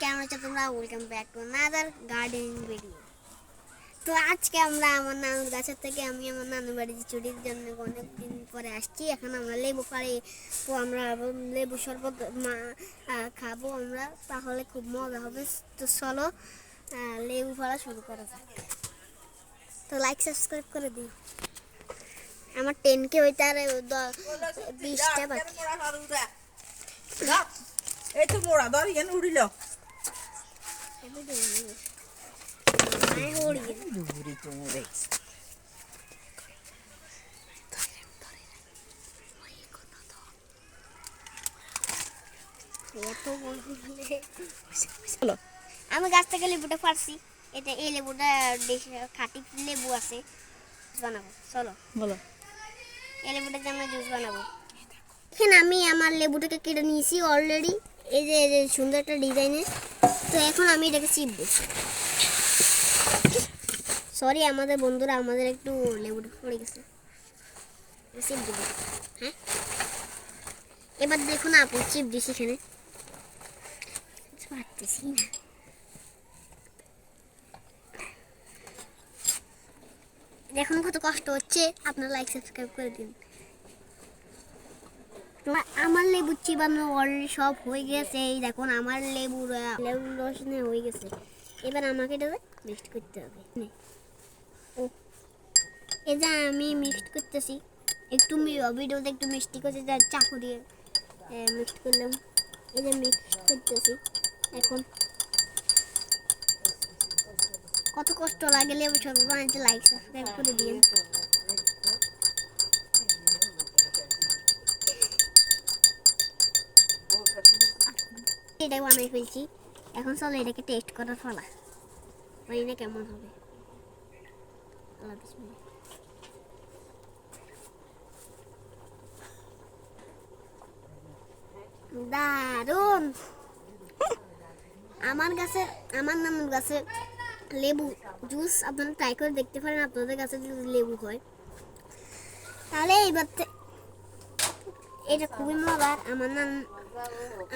কেমন আছো তোমরা? Welcome back to another gardening video তো আজকে আমরা আমার নানুর গাছের থেকে আমি আমার নানুর বাড়িতে ছুটির জন্য অনেক দিন পরে আসছি। এখন আমরা লেবু পাড়ি তো আমরা লেবু শরবত মা- খাব আমরা। তাহলে খুব মজা হবে। তো চলো লেবু পাড়া শুরু করা যাক। তো লাইক সাবস্ক্রাইব করে দিই আমার টেন কে হইতে আর বিশটা বাকি। এই তো মোড়া ধর এখান উড়িল। দূরে আমি গাছ থেকে লেবুটা পারছি এটা এই লেবুটা খাঁটি লেবু আছে বানাবো। চলো। বলো। এই লেবুটা দিয়ে আমরা জুস বানাবো। এখানে আমি আমার লেবুটাকে কেটে নিয়েছি অলরেডি এই যে এই যে, সুন্দর একটা ডিজাইনের তো এখন আমি এটাকে চিপবো সরি আমাদের বন্ধুরা আমাদের একটু লেবুটা পড়ে গেছে। চিপ দেবো। হ্যাঁ? এবার দেখুন আপু চিপ দিছি এখানে। পারতেছি না। দেখুন কত কষ্ট হচ্ছে। আপনারা লাইক সাবস্ক্রাইব করে দিন। তো আমার লেবু চিবানো অলরেডি সব হয়ে গেছে। এই দেখুন আমার লেবুর আহ, লেবুর রস হয়ে গেছে। এবার আমাকে এটা মিক্সড করতে হবে। ও। এই যে আমি মিক্সড করতেছি। একটু ভিডিওতে একটু মিষ্টি করতে যা চাকু দিয়ে মিক্সড করলাম। এই যে মিক্সড করতেছি। এখন কত কষ্ট লাগে লেবু সব বানাতে লাইক সাবস্ক্রাইব করে দিন। এটা বানাই ফেলছি এখন চলো এটাকে টেস্ট করার ফলা জানি না কেমন হবে। দারুণ আমার গাছে আমার নানুর গাছে লেবু জুস আপনারা ট্রাই করে দেখতে পারেন, আপনাদের কাছে যদি লেবু হয়। তাহলে এইবার এটা খুবই মজার। আমার নান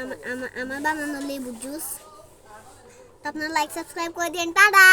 আমার- আমার আমার বানানো লেবু জুস তো আপনারা লাইক সাবস্ক্রাইব করে দিন টাটা